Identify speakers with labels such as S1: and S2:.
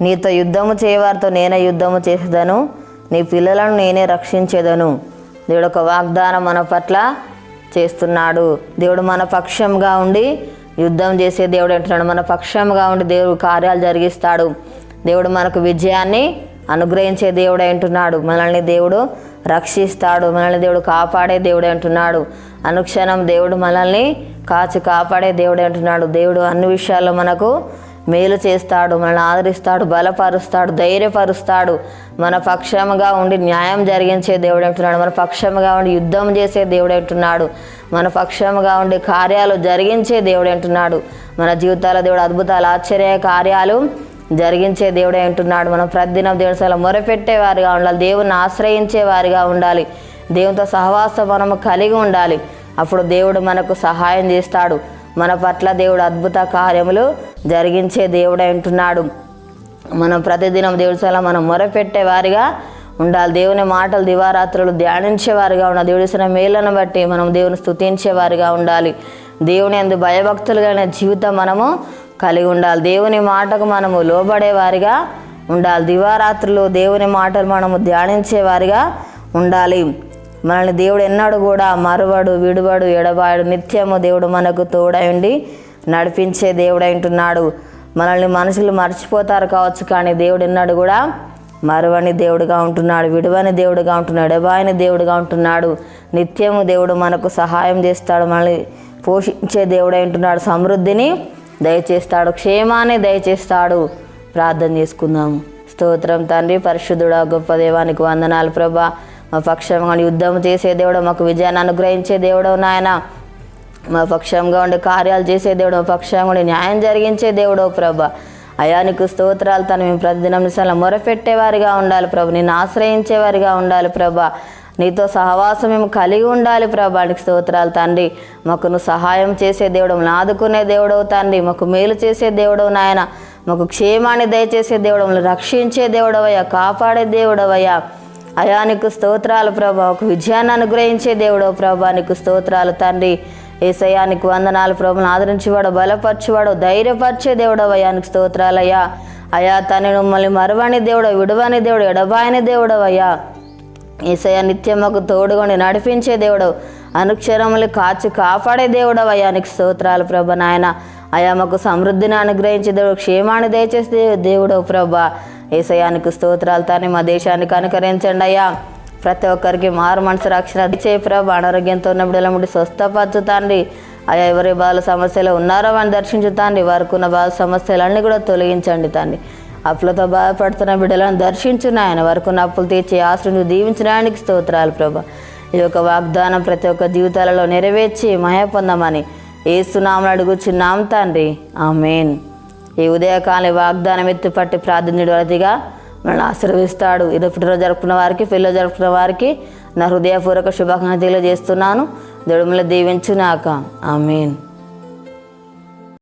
S1: నీతో యుద్ధము చేయవారితో నేనే యుద్ధము చేసేదను. నీ పిల్లలను నేనే రక్షించేదను. దేవుడు ఒక వాగ్దానం మన పట్ల చేస్తున్నాడు. దేవుడు మన పక్షంగా ఉండి యుద్ధం చేసే దేవుడు అంటున్నాడు. మన పక్షంగా ఉండి దేవుడు కార్యాలు జరిగిస్తాడు. దేవుడు మనకు విజయాన్ని అనుగ్రహించే దేవుడు అంటున్నాడు. మనల్ని దేవుడు రక్షిస్తాడు. మనల్ని దేవుడు కాపాడే దేవుడు అంటున్నాడు. అనుక్షణం దేవుడు మనల్ని కాచి కాపాడే దేవుడు అంటున్నాడు. దేవుడు అన్ని విషయాల్లో మనకు మేలు చేస్తాడు మనల్ని ఆదరిస్తాడు బలపరుస్తాడు ధైర్యపరుస్తాడు. మన పక్షముగా ఉండి న్యాయం జరిగించే దేవుడు అంటున్నాడు. మన పక్షముగా ఉండి యుద్ధం చేసే దేవుడు అంటున్నాడు. మన పక్షముగా ఉండి కార్యాలు జరిగించే దేవుడు అంటున్నాడు. మన జీవితాల దేవుడు అద్భుతాలు ఆశ్చర్య కార్యాలు జరిగించే దేవుడే అంటున్నాడు. మనం ప్రతిదినం దేవుని సల మొరపెట్టే వారిగా ఉండాలి. దేవుని ఆశ్రయించే వారిగా ఉండాలి. దేవునితో సహవాసం మనము కలిగి ఉండాలి. అప్పుడు దేవుడు మనకు సహాయం చేస్తాడు. మన పట్ల దేవుడు అద్భుత కార్యములు జరిగించే దేవుడై ఉంటున్నాడు. మనం ప్రతిదినం దేవుడి సలహా మనం మొరపెట్టే వారిగా ఉండాలి. దేవుని మాటలు దివారాత్రులు ధ్యానించేవారిగా ఉండాలి దేవుడి ఇచ్చిన మేళ్ళను బట్టి మనం దేవుని స్థుతించేవారిగా ఉండాలి. దేవుని అందు భయభక్తులుగా జీవితం మనము కలిగి ఉండాలి. దేవుని మాటకు మనము లోబడేవారిగా ఉండాలి. దివారాత్రులు దేవుని మాటలు మనము ధ్యానించేవారిగా ఉండాలి. మనల్ని దేవుడు ఎన్నడూ కూడా మరువడు విడువడు ఎడబాడు. నిత్యము దేవుడు మనకు తోడై ఉండి నడిపించే దేవుడు అంటున్నాడు మనల్ని మనుషులు మర్చిపోతారు కావచ్చు కానీ దేవుడు ఎన్నడూ కూడా మరువని దేవుడుగా ఉంటున్నాడు విడువని దేవుడుగా ఉంటున్నాడు ఎడబాయని దేవుడుగా ఉంటున్నాడు. నిత్యము దేవుడు మనకు సహాయం చేస్తాడు మనల్ని పోషించే దేవుడు అంటున్నాడు సమృద్ధిని దయచేస్తాడు క్షేమాన్ని దయచేస్తాడు. ప్రార్థన చేసుకుందాము. స్తోత్రం తండ్రి పరిశుద్ధుడా గొప్ప దేవానికి వందనాలు ప్రభా. మా పక్షంగా యుద్ధం చేసే దేవుడు మాకు విజయాన్ని అనుగ్రహించే దేవుడు నాయన. మా పక్షంగా ఉండి కార్యాలు చేసే దేవుడు మా పక్షంగా ఉండి న్యాయం జరిగించే దేవుడు ప్రభ. అయానికి స్తోత్రాలు తను మేము ప్రతిదినం నిశాల మొరపెట్టేవారిగా ఉండాలి ప్రభు. నిన్ను ఆశ్రయించేవారిగా ఉండాలి ప్రభ. నీతో సహవాసం మేము కలిగి ఉండాలి ప్రభానికి స్తోత్రాలు తండ్రి. మాకు నువ్వు సహాయం చేసే దేవుడు ఆదుకునే దేవుడవు తండ్రి. మాకు మేలు చేసే దేవుడవు నాయన. మాకు క్షేమాన్ని దయచేసే దేవుడు రక్షించే దేవుడవయ్యా కాపాడే దేవుడవయ్యా అయానికి స్తోత్రాలు ప్రభా. ఒక విజయాన్ని అనుగ్రహించే దేవుడో ప్రభా. నీకు స్తోత్రాలు తండ్రి. ఏసయానికి వందనాలు ప్రభుని ఆదరించేవాడు బలపరచేవాడు ధైర్యపరిచే దేవుడు అయ్యానికి స్తోత్రాలయ్యా అయా తను మమ్మల్ని మరవని దేవుడు విడవని దేవుడు ఎడబాయని దేవుడు అయ్యా. ఏసయ్య నిత్యమ్మకు తోడుగొని నడిపించే దేవుడు అనుక్షరములు కాచి కాపాడే దేవుడు అయానికి స్తోత్రాలు ప్రభ నాయన. అయా మాకు సమృద్ధిని అనుగ్రహించే దేవుడు క్షేమాన్ని దయచేసి దేవుడు ప్రభా. ఏసయానికి స్తోత్రాలు తానే మా దేశానికి అనుకరించండి అయ్యా. ప్రతి ఒక్కరికి మారు మనసు రక్షణ చే ప్రభు. అనారోగ్యంతో ఉన్న బిడ్డల ముడి స్వస్థపరచుతాండి అయ్యా ఎవరి బాల సమస్యలు ఉన్నారో వాడిని దర్శించుతాండి వారికి ఉన్న బాల సమస్యలన్నీ కూడా తొలగించండి తండ్రి. అప్పులతో బాధపడుతున్న బిడ్డలను దర్శించిన ఆయన వరకు ఉన్న అప్పులు తీర్చి ఆశ్రయం దీవించడానికి స్తోత్రాలు ప్రభు. ఈ యొక్క వాగ్దానం ప్రతి ఒక్క జీవితాలలో నెరవేర్చి మయ పొందమని ఏసునామలు అడుగుచున్నాం తండ్రి. ఆమెన్. ఈ ఉదయకాలం వాగ్దానం ఎత్తుపట్టి ప్రార్థనయుడు అతిగా మనల్ని ఆశీర్వదిస్తాడు. ఇది పుట్టినరోజు జరుపుకున్న వారికి పిల్లలు జరుపుకున్న వారికి నా హృదయపూర్వక శుభాకాంక్షలు చేస్తున్నాను దేవుడు మిమ్మల్ని దీవించునాక. ఆమెన్.